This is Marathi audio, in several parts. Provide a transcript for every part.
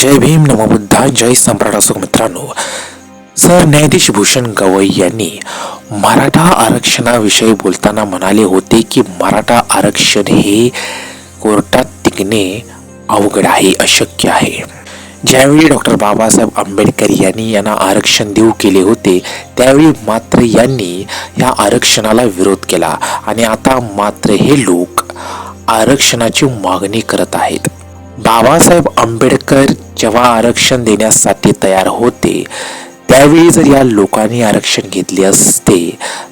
जय भीम नमबुद्धा जय सम्राट असो मित्रांनो. सर न्यायाधीश भूषण गवई यांनी मराठा आरक्षणाविषयी बोलताना म्हणाले होते की मराठा आरक्षण हे कोर्टात टिकणे अवघड आहे अशक्य आहे. ज्यावेळी डॉक्टर बाबासाहेब आंबेडकर यांनी यांना आरक्षण देऊ केले होते त्यावेळी मात्र यांनी या आरक्षणाला विरोध केला. आणि आता मात्र हे लोक आरक्षणाची मागणी करत आहेत. बाबासाहेब आंबेडकर जेव्हा आरक्षण देण्यासाठी तयार होते त्यावेळी जर या लोकांनी आरक्षण घेतले असते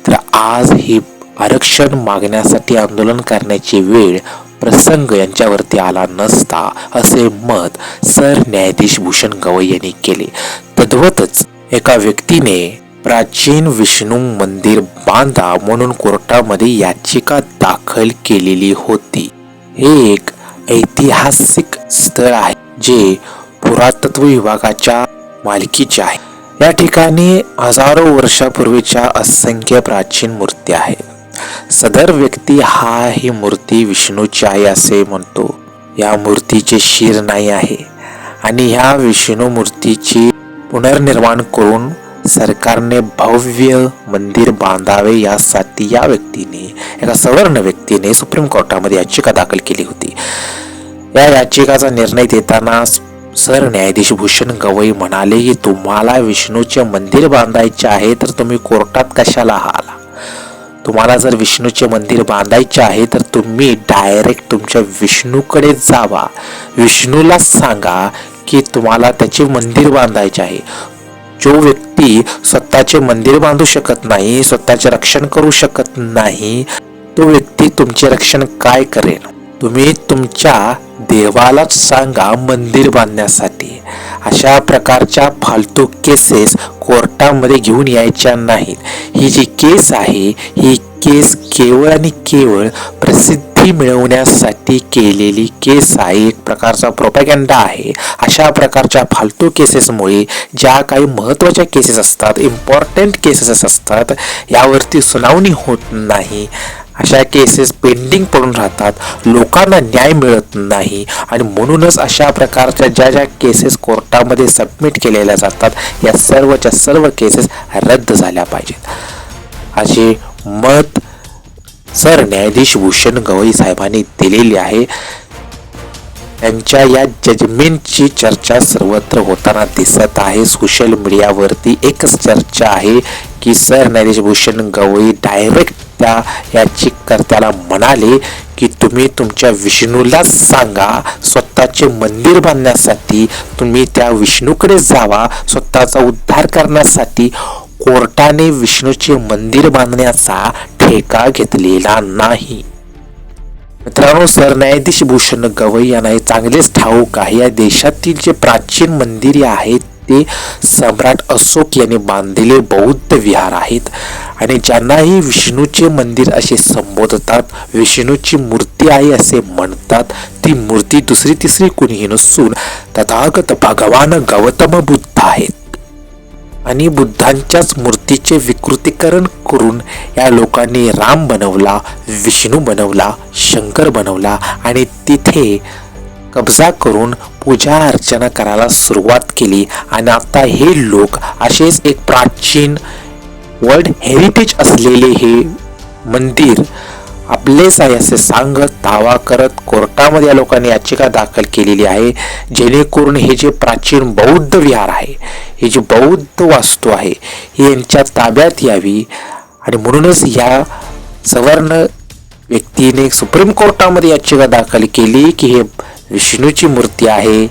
तर आज हे आरक्षण मागण्यासाठी आंदोलन करण्याची वेळ प्रसंग यांच्यावरती आला नसता असे मत सरन्यायाधीश भूषण गवई यांनी केले. तद्वतच एका व्यक्तीने प्राचीन विष्णू मंदिर बांधा म्हणून कोर्टामध्ये याचिका दाखल केलेली होती. हे एक ऐतिहासिक स्थळ आहे जे पुरातत्व विभागाच्या मालकीचे आहे. या ठिकाणी हजारो वर्षापूर्वीच्या असंख्य प्राचीन मूर्ती आहेत. सदर व्यक्ती हा ही मूर्ती विष्णूची आहे असे म्हणतो. या मूर्तीचे शिर नाही आहे आणि ह्या विष्णू मूर्तीची पुनर्निर्माण करून सरकारने भव्य मंदिर बांधावे यासाठी या व्यक्तीने एका सवर्ण व्यक्तीने सुप्रीम कोर्टामध्ये याचिका दाखल केली होती. या याचिकाचा निर्णय देताना सर न्यायाधीश भूषण गवई म्हणाले की तुम्हाला विष्णूचे मंदिर बांधायचे आहे तर तुम्ही कोर्टात कशाला आला? तुम्हाला जर विष्णूचे मंदिर बांधायचे आहे तर तुम्ही डायरेक्ट तुमच्या विष्णूकडे जावा. विष्णूला सांगा की तुम्हाला त्याचे मंदिर बांधायचे आहे. जो व्यक्ती स्वतःचे मंदिर बांधू शकत नाही स्वतःचे रक्षण करू शकत नाही तो व्यक्ती तुमचे रक्षण काय करेल? तुम्ही तुमच्या देवालाच सांगा मंदिर बांधण्यासाठी. अशा प्रकारच्या फालतू केसेस कोर्टामध्ये घेऊन यायच्या नाहीत. ही जी केस आहे ही केस केवळ आणि केवळ प्रसिद्ध मिळवण्यासाठी केलेली केस आहे. एक प्रकारचा प्रोपॅगेंडा आहे. अशा प्रकारच्या फालतू केसेसमुळे ज्या काही महत्त्वाच्या केसेस असतात इम्पॉर्टंट केसेस असतात यावरती सुनावणी होत नाही. अशा केसेस पेंडिंग पडून राहतात. लोकांना न्याय मिळत नाही. आणि म्हणूनच अशा प्रकारच्या ज्या ज्या केसेस कोर्टामध्ये सबमिट केलेल्या जातात या सर्वच्या सर्व केसेस रद्द झाल्या पाहिजेत. असे मत सरन्यायाधीश भूषण गवई साहेबांनी दिलेली आहे. त्यांच्या या जजमेंटची चर्चा सर्वत्र होताना दिसत आहे. सोशल मीडियावरती एकच चर्चा आहे की सरन्यायाधीश भूषण गवई डायरेक्ट त्या याचिकर्त्याला म्हणाले की तुम्ही तुमच्या विष्णूलाच सांगा स्वतःचे मंदिर बांधण्यासाठी तुम्ही त्या विष्णूकडे जावा. स्वतःचा उद्धार करण्यासाठी कोर्टाने विष्णूचे मंदिर बांधण्याचा ठेका घेतलेला नाही. मित्रांनो सरन्यायाधीश भूषण गवई यांना हे चांगलेच ठाऊक आहे. या देशातील जे प्राचीन मंदिरे आहेत ते सम्राट अशोक यांनी बांधलेले बौद्ध विहार आहेत आणि ज्यांनाही विष्णूचे मंदिर असे संबोधतात विष्णूची मूर्ती आहे असे म्हणतात ती मूर्ती दुसरी तिसरी कुणीही नसून तथागत भगवान गौतम बुद्ध आहेत. आणि बुद्धांच्याच मूर्तीचे विकृतीकरण करून या लोकांनी राम बनवला विष्णू बनवला शंकर बनवला आणि तिथे कब्जा करून पूजा अर्चना करायला सुरुवात केली. आणि आता हे लोक असेच एक प्राचीन वर्ल्ड हेरिटेज असलेले हे मंदिर आपलेच आहे असे सांगत दावा करत कोर्टामध्ये या लोकांनी याचिका दाखल केलेली आहे जेणेकरून हे जे प्राचीन बौद्ध विहार आहे ही जी बौद्ध वास्तू आहे ही यांच्या ताब्यात यावी. आणि म्हणूनच या सवर्ण व्यक्तीने सुप्रीम कोर्टामध्ये याचिका दाखल केली की हे विष्णूची मूर्ती आहे.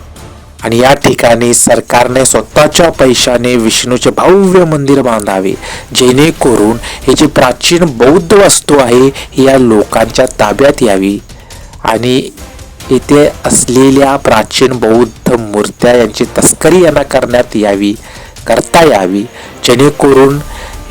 आणि या ठिकाणी सरकारने स्वतःच्या पैशाने विष्णूचे भव्य मंदिर बांधावे जेणेकरून हे जी प्राचीन बौद्ध वस्तू आहे ही या लोकांच्या ताब्यात यावी. आणि इथे असलेल्या प्राचीन बौद्ध मूर्त्या यांची तस्करी यांना करण्यात यावी करता यावी. जेणेकरून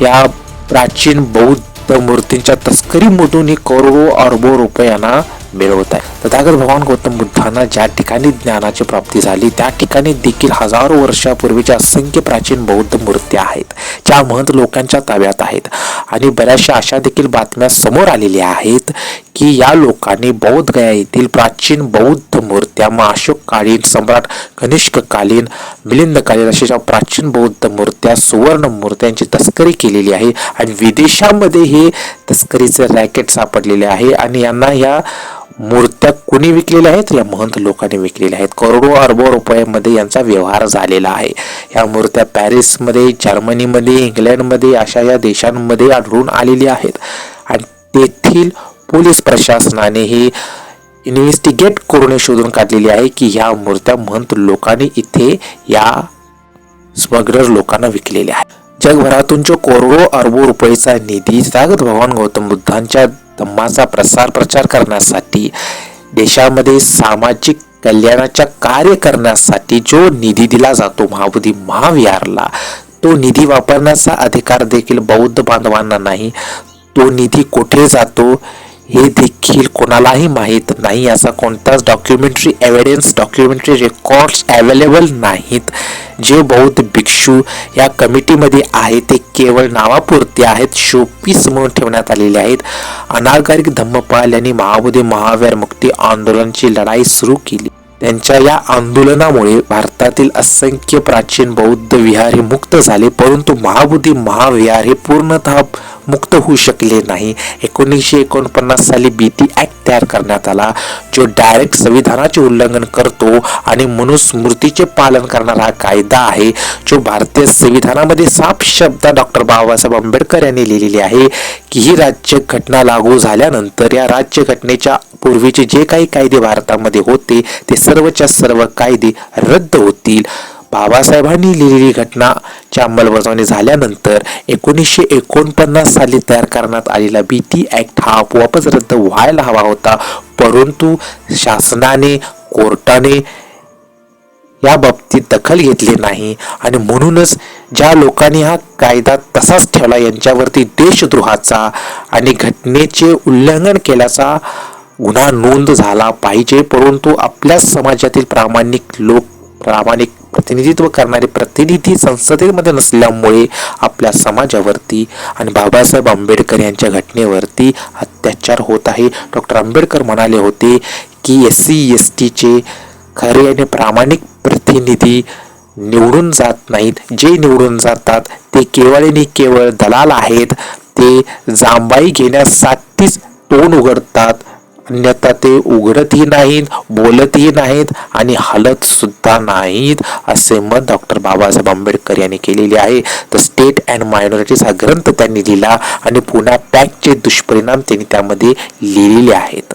या प्राचीन बौद्ध मूर्तींच्या तस्करीमधून ही करोडो अरबो रुपयांना मिळवत आहे. तथागत भगवान गौतम बुद्धांना ज्या ठिकाणी ज्ञानाची प्राप्ती झाली त्या ठिकाणी देखील हजारो वर्षापूर्वीच्या असंख्य प्राचीन बौद्ध मूर्त्या आहेत ज्या महंत लोकांच्या ताब्यात आहेत. आणि बऱ्याचशा अशा देखील बातम्या समोर आलेल्या आहेत की या लोकांनी बौद्ध गया येथील प्राचीन बौद्ध मूर्त्या मग अशोककालीन सम्राट कनिष्ककालीन मिलिंदकालीन अशा ज्या प्राचीन बौद्ध मूर्त्या सुवर्ण मूर्त्यांची तस्करी केलेली आहे. आणि विदेशामध्ये हे तस्करीचे रॅकेट सापडलेले आहे. आणि यांना या मूर्त्या कुणी विकलेल्या आहेत? या महंत लोकांनी विकलेल्या आहेत. करोडो अरबो रुपयामध्ये यांचा व्यवहार झालेला आहे. या मूर्त्या पॅरिसमध्ये जर्मनीमध्ये इंग्लंडमध्ये अशा या देशांमध्ये आढळून आलेल्या आहेत. आणि तेथील पोलीस प्रशासनाने ही इन्व्हेस्टिगेट करून शोधून काढलेली आहे की ह्या मूर्त्या महंत लोकांनी इथे या स्मगलर लोकांना विकलेल्या आहेत. जगभरातून जो करोडो अरबो रुपयेचा निधी जागत भगवान गौतम बुद्धांच्या धम्माचा प्रसार प्रचार करण्यासाठी देशामध्ये सामाजिक कल्याणाच्या कार्य करण्यासाठी जो निधी दिला जातो महाबोधी महाविहारला तो निधी वापरण्याचा अधिकार देखील बौद्ध बांधवांना नाही. तो निधी कुठे जातो? हे देखील कोणालाही माहीत नाही. असा कोणताच documentary evidence documentary records available नाहीत. जे बौद्ध भिक्षू या कमिटीमध्ये आहे ते केवळ नावापुरते आहेत. शोपीस म्हणून ठेवण्यात आलेले आहेत. अनागारिक धम्मपाल यांनी महाबोधी महावीर मुक्ती आंदोलनाची लढाई सुरू केली. त्यांच्या या आंदोलनामुळे भारतातील असंख्य प्राचीन बौद्ध विहार हे मुक्त झाले परंतु महाबुद्धी महाविहार हे पूर्णतः मुक्त होऊ शकले नाही. एकोणीसशे एकोणपन्नास साली बीती ॲक्ट तयार करण्यात आला. जो डायरेक्ट संविधानाचे उल्लंघन करतो आणि मनुस्मृतीचे पालन करणारा हा कायदा आहे जो भारतीय संविधानामध्ये साफ शब्द डॉक्टर बाबासाहेब आंबेडकर यांनी लिहिलेली आहे की ही राज्य घटना लागू झाल्यानंतर या राज्य घटनेच्या पूर्वीचे जे काही कायदे भारतामध्ये होते ते सर्वच्या सर्व कायदे रद्द होतील. बाबासाहेबांनी लिहिलेली घटनाच्या अंमलबजावणी झाल्यानंतर एकोणीसशे एकोणपन्नास साली तयार करण्यात आलेला बी टी ॲक्ट हा आपोआपच रद्द व्हायला हवा होता. परंतु शासनाने कोर्टाने या बाबतीत दखल घेतली नाही आणि म्हणूनच ज्या लोकांनी हा कायदा तसाच ठेवला यांच्यावरती देशद्रोहाचा आणि घटनेचे उल्लंघन केल्याचा गुन्हा नोंद झाला पाहिजे. परंतु आपल्या समाजातील प्रामाणिक लोक प्रामाणिक प्रतिनिधित्व करणारे प्रतिनिधी संसदेमध्ये नसल्यामुळे आपल्या समाजावरती आणि बाबासाहेब आंबेडकर यांच्या घटनेवरती अत्याचार होत आहे. डॉक्टर आंबेडकर म्हणाले होते की एस सी एस टीचे खरे आणि प्रामाणिक प्रतिनिधी निवडून जात नाहीत. जे निवडून जातात ते केवळ आणि केवळ दलाल आहेत. ते जांबाई घेण्यासाठीच तोंड उघडतात. अन्यथा ते उघडतही नाहीत बोलतही नाहीत आणि हलत सुद्धा नाहीत असे मत डॉक्टर बाबासाहेब आंबेडकर यांनी केलेले आहे. तर स्टेट अँड मायनॉरिटीज हा ग्रंथ त्यांनी लिहिला आणि पुन्हा पॅकचे दुष्परिणाम त्यांनी त्यामध्ये लिहिलेले आहेत.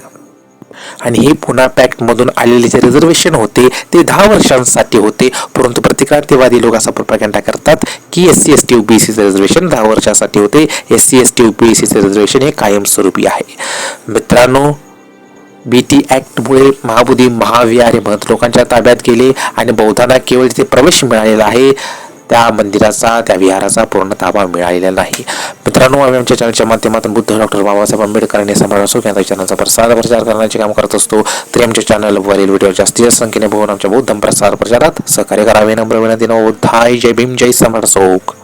आणि हे पुन्हा पॅक्टमधून आलेले जे रिझर्वेशन होते ते दहा वर्षांसाठी होते. परंतु प्रतिक्रांतीवादी लोक असा प्रोपागंडा करतात की एस सी एस टी ओबीसीचे रिझर्वेशन दहा वर्षासाठी होते. एस सी एस टी ओबीसीचे रिझर्वेशन हे कायमस्वरूपी आहे. मित्रांनो बी ॲक्टमुळे महाबुद्धी महाविहार हे महत लोकांच्या ताब्यात गेले आणि बौद्धांना केवळ तिथे प्रवेश मिळालेला आहे. त्या मंदिराचा त्या विहाराचा पूर्ण ताबा मिळालेला नाही. मित्रांनो आम्ही आमच्या चॅनलच्या माध्यमातून बुद्ध डॉक्टर बाबासाहेब आंबेडकर आणि सम्राट असो यांच्या चॅनलचा प्रसार प्रचार करण्याचे काम करत असतो. तरी आमच्या चॅनलवरील व्हिडिओ जास्तीत जास्त संख्येने बघून आमच्या बौद्ध प्रसार प्रचारात सहकार्य करावे. नम्र विनंती नवोद्धाय जय भीम जय समर अशोक.